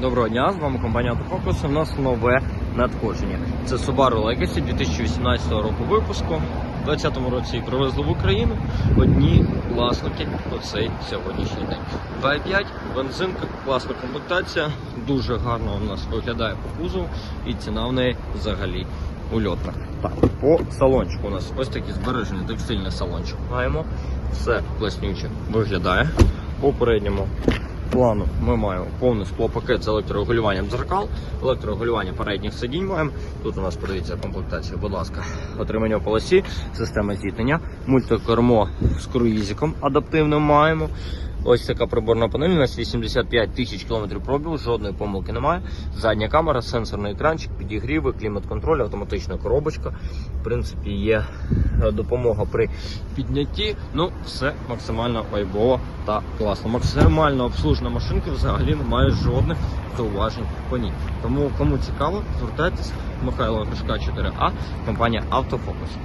Доброго дня, з вами компанія Autofocus. У нас нове надходження. Це Subaru Legacy 2018 року випуску. У 2020 році їх привезли в Україну. Одні власники оцей сьогоднішній день. 2.5, бензинка, класна комплектація, дуже гарно у нас виглядає по кузову і ціна в неї взагалі ульотна. Так, по салончику у нас ось такий збережений текстильний салончик. Маємо все класнюче виглядає. По передньому плану ми маємо повний склопакет з електрорегулюванням дзеркал, електрорегулювання передніх сидінь маємо. Тут у нас подивіться комплектація, будь ласка, отримання в полосі, система зіткнення, мультикермо з круїзиком адаптивним маємо. Ось така приборна панель, у нас 85 тисяч кілометрів пробігу, жодної помилки немає. Задня камера, сенсорний екранчик, підігріви, клімат-контроль, автоматична коробочка. В принципі, є допомога при піднятті. Ну, все максимально вайбово та класно. Максимально обслужена машинка взагалі немає жодних зауважень по ній. Тому кому цікаво, звертайтесь. Михайло Гришка 4А, компанія Автофокус.